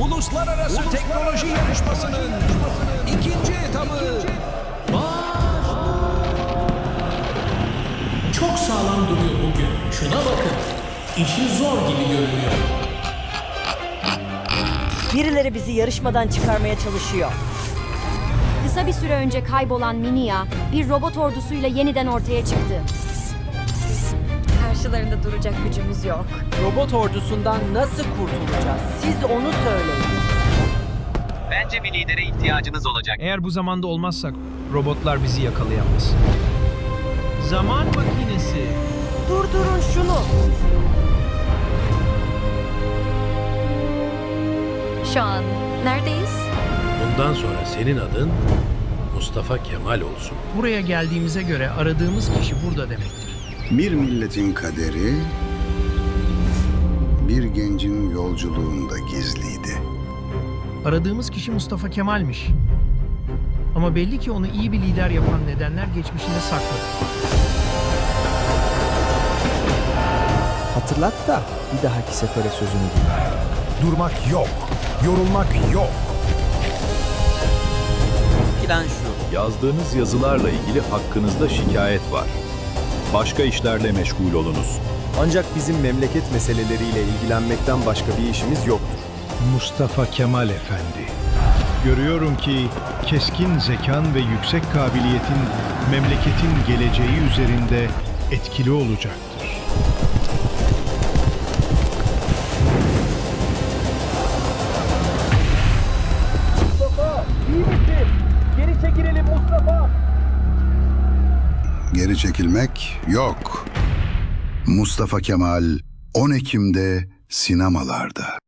Uluslararası Teknoloji Yarışması'nın ikinci etabı Çok sağlam duruyor bugün. Şuna bakın. İşi zor gibi görünüyor. Birileri bizi yarışmadan çıkarmaya çalışıyor. Kısa bir süre önce kaybolan Minia bir robot ordusuyla yeniden ortaya çıktı. Karşılarında duracak gücümüz yok. Robot ordusundan nasıl kurtulacağız? Siz onu söyleyin. Bence bir lidere ihtiyacınız olacak. Eğer bu zamanda olmazsak robotlar bizi yakalayamaz. Zaman makinesi. Durdurun şunu. Şu an neredeyiz? Bundan sonra senin adın Mustafa Kemal olsun. Buraya geldiğimize göre aradığımız kişi burada demektir. Bir milletin kaderi bir gencin yolculuğunda gizliydi. Aradığımız kişi Mustafa Kemal'miş. Ama belli ki onu iyi bir lider yapan nedenler geçmişinde saklı. Hatırlat da bir dahaki sefere sözünü dinle. Durmak yok, yorulmak yok. Plan şu. Yazdığınız yazılarla ilgili hakkınızda şikayet var. Başka işlerle meşgul olunuz. Ancak bizim memleket meseleleriyle ilgilenmekten başka bir işimiz yoktur. Mustafa Kemal Efendi. Görüyorum ki keskin zekan ve yüksek kabiliyetin memleketin geleceği üzerinde etkili olacaktır. Geri çekilmek yok. Mustafa Kemal 10 Ekim'de sinemalarda.